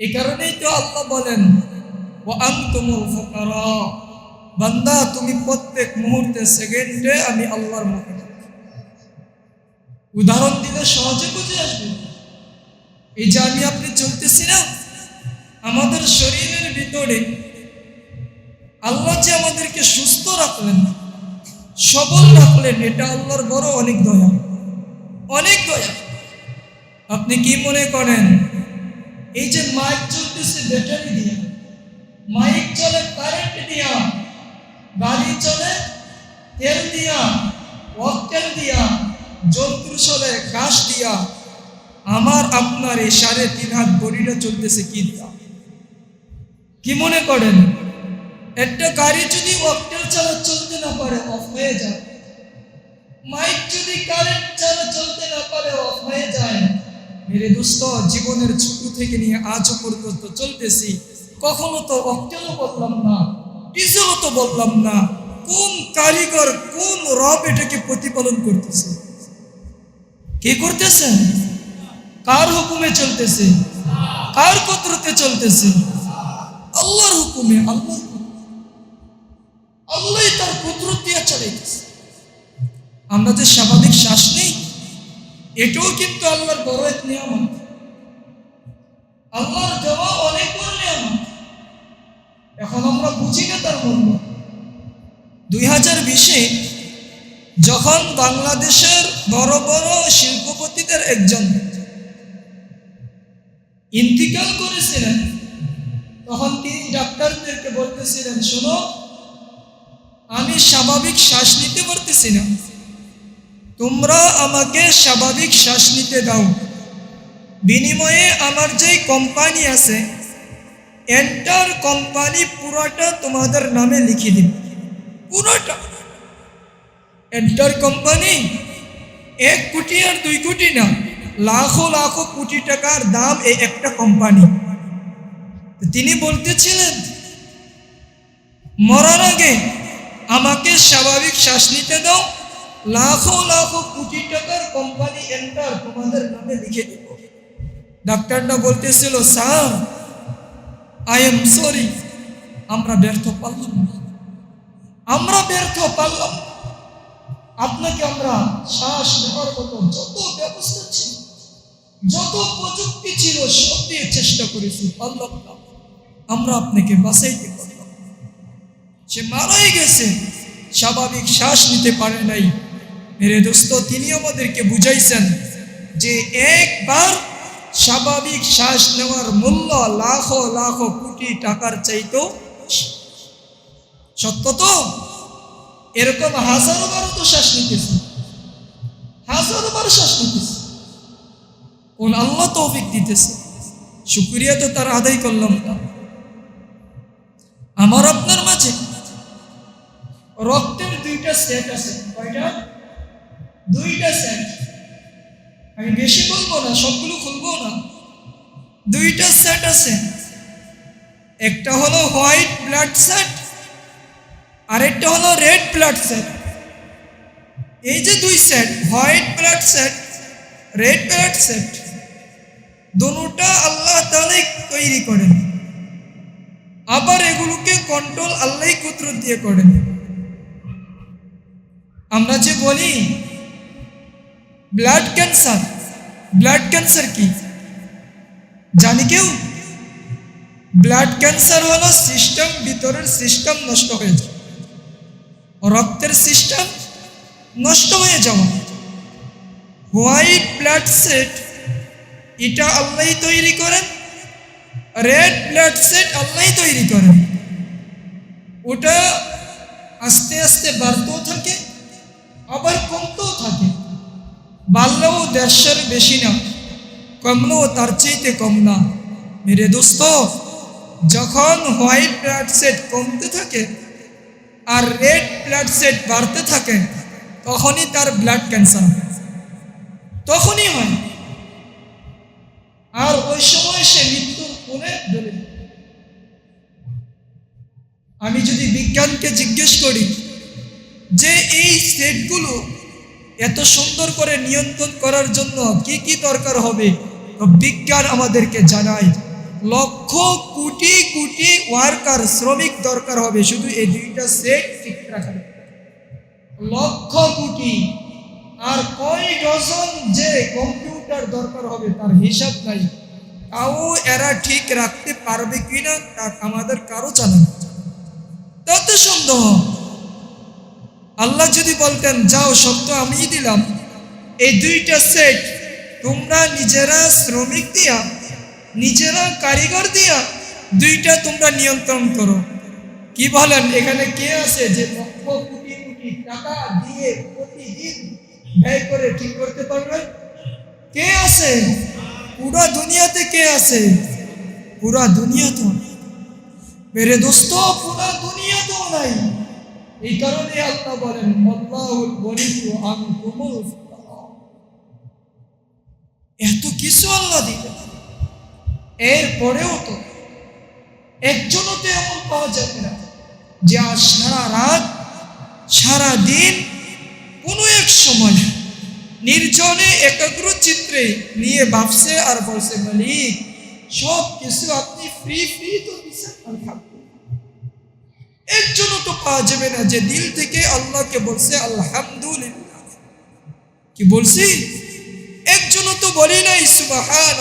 এই কারণেই তো আল্লাহ বলেন ও আন্তুমুল ফুকারা বান্দা, তুমি প্রত্যেক মুহূর্তে সেকেন্ডে আমি আল্লাহর মুখে উদাহরণ দিলে সহজে বুঝে আসবে। এই যে আমি আপনি চলতেছি না, আমাদের শরীরের ভিতরে আল্লাহ যে আমাদেরকে সুস্থ রাখলেন, সবল রাখলেন, এটা আল্লাহর বড় অনেক দয়া। অনেক দয়া। আপনি কি মনে করেন এই যে মাইক চলতেছে ব্যাটারি দিয়ে, মাইক চলে কারেন্ট দিয়া, গাড়ি চলে তেল দিয়া, অক্টেল দিয়া, যন্ত্র চলে ঘাস দিয়া, আমার, আপনার এই সাড়ে তিন হাত বড়িটা চলতেছে কি দিয়া? কি মনে করেন? একটা গাড়ি যদি অক্টেল ছাড়া চলতে না পারে অফ হয়ে যায়। মাইক যদি কারেন্ট ছাড়া চলতে না পারে অফ হয়ে যায়। মেরে দোস্ত জীবনের ছোট থেকে নিয়ে আজও পর্যন্ত চলতেছি কখনো তো অক্টেলও বললাম না ডিজেলও তো বললাম না কোন কারিগর কোন রব এটাকে প্রতিপালন করতেছে কে করতেছেন কার হুকুমে চলতেছে কার কদরতে চলতেছে আল্লাহর হুকুমে আল্লাহর হুকুমে। আল্লাহই তার কুদরত দিয়ে চালাইতেছে আমরা যে স্বাভাবিক শ্বাস এটাও কিন্তু আল্লাহর বড় এক নিয়ামত। আল্লাহর দেওয়া অনেক বড় নিয়ামত। এখন আমরা বুঝি না তার মূল্য দুই হাজার বিশে যখন বাংলাদেশের বড় বড় শিল্পপতিদের একজন ইন্তিকাল করেছিলেন, তখন তিনি ডাক্তারদেরকে বলতেছিলেন, শোনো, আমি স্বাভাবিক শ্বাস নিতে পারতেছি না। তোমরা আমাকে স্বাভাবিক শ্বাস নিতে দাও। বিনিময়ে আমার যেই কোম্পানি আছে, এন্টার কোম্পানি পুরোটা তোমাদের নামে লিখে দিন পুরোটা। এন্টার কোম্পানি এক কোটি আর দুই কোটি না, লাখো লাখো কোটি টাকার দাম এই একটা কোম্পানি। তিনি বলতেছিলেন, মরার আগে আমাকে স্বাভাবিক শ্বাস নিতে দাও লাখো লাখো কোটি টাকার কোম্পানি এন্টার তোমাদের নামে লিখে দিব ডাক্তারটা বলতেছিল, স্যার আই এম সরি আমরা ব্যর্থ পারলাম না আমরা ব্যর্থ পারলাম। আপনাকে আমরা শ্বাস নেওয়ার মতো যত ব্যবস্থা ছিল, যত প্রযুক্তি ছিল, সব দিয়ে চেষ্টা করেছি, পারলাম না আমরা আপনাকে বাঁচাইতে পারলাম। সে মারাই গেছে, স্বাভাবিক শ্বাস নিতে পারে নাই মেরে দোস্ত তিনি আমাদেরকে বুঝাইছেন যে একবার স্বাভাবিক শ্বাস নেওয়ার মূল্য লাখো লাখো কোটি টাকার চাইতো। সত্য তো এরকম হাজারো বারো তো শ্বাস নিতেছে হাজারো বারো শ্বাস নিতেছে কোন আল্লাহ তৌফিক দিতেছে শুক্রিয়া তো তার আদায় করলাম না আমার আপনার মাঝে রক্তের দুইটা সেট আছে কয়টা দুইটা সেট আমি বেশি বলব না, সবগুলো খুলবো না। দুইটা সেট আছে। একটা হলো হোয়াইট ব্লাড সেট আরেকটা হলো রেড ব্লাড সেট এই যে দুই set white blood set red blood set দুটা আল্লাহ তালাই তৈরি করেন। আবার এগুলোকে কন্ট্রোল আল্লাহ কুদরত দিয়ে করেন। আমরা যে বলি ব্লাড ক্যান্সার ব্লাড ক্যান্সার কি? জানি কেউ? ব্লাড ক্যান্সার হলো সিস্টেম ভিতরের সিস্টেম নষ্ট হয়ে যায় রক্তের সিস্টেম নষ্ট হয়ে যাওয়া। হোয়াইট ব্লাড সেট এটা আল্লাহ তৈরি করেন। রেড ব্লাড সেট আল্লাহ তৈরি করেন। ওটা আস্তে আস্তে বাড়তেও থাকে, আবার কমতেও থাকে। বাড়লেও দেড়শোর বেশি না কমলেও তার চাইতে কম না। মেরে দোস্ত, যখন হোয়াইট ব্লাড সেট কমতে থাকে আর রেড ব্লাড সেট বাড়তে থাকে, তখনই তার ব্লাড ক্যান্সার হয়। তখনই হয়। আর ওই সময় সে মৃত্যুর কোণে ডলে আমি যদি বিজ্ঞানকে জিজ্ঞেস করি যে এই সেটগুলো এত সুন্দর করে নিয়ন্ত্রণ করার জন্য কি কি দরকার হবে? বিজ্ঞান আমাদেরকে জানায়, লক্ষ কোটি কোটি ওয়ার্কার শ্রমিক দরকার হবে, শুধু এই দুইটা সেট ঠিক রাখার লক্ষ কোটি, আর কয় ডজন যে কম্পিউটার দরকার হবে তার হিসাব নাই। তাও এরা ঠিক রাখতে পারবে কিনা তা আমাদের কারও জানা। তত সন্দেহ আল্লাহ যদি বলতেন, যাও সত্য আমি দিলাম। এই দুইটা সেট তোমরা নিজেরা শ্রমিক দিয়া, নিজেরা কারিগর দিয়া দুইটা তোমরা নিয়ন্ত্রণ করো। কি বলেন? এখানে কে আছে যে লক্ষ কোটি কোটি টাকা দিয়ে প্রতিদিন ব্যয় করে ঠিক করতে পারবে? কে আছে? পুরা দুনিয়াতে কে আছে? পুরা দুনিয়া তো মেরে দোস্ত, পুরা দুনিয়া তো নাই। এই কারণে আল্লাহ বলেন এত কিছু আল্লাহ দিলেন এরপরেও তো একজনও তো এমন পাওয়া যাবে না যে আজ সারা রাত, সারা দিন কোনো এক সময় নির্জনে, একাগ্র চিত্রে নিয়ে ভাবছে আর বলছে, মালিক সব কিছু আপনি ফ্রি ফ্রি তো দিচ্ছেন আলহামদুলিল্লাহ একজনও তো পাওয়া যাবে না যে দিল থেকে আল্লাহকে বলছে, আলহামদুলিল্লাহ। কি বলছি? একজনও তো বলি নাই সুবাহান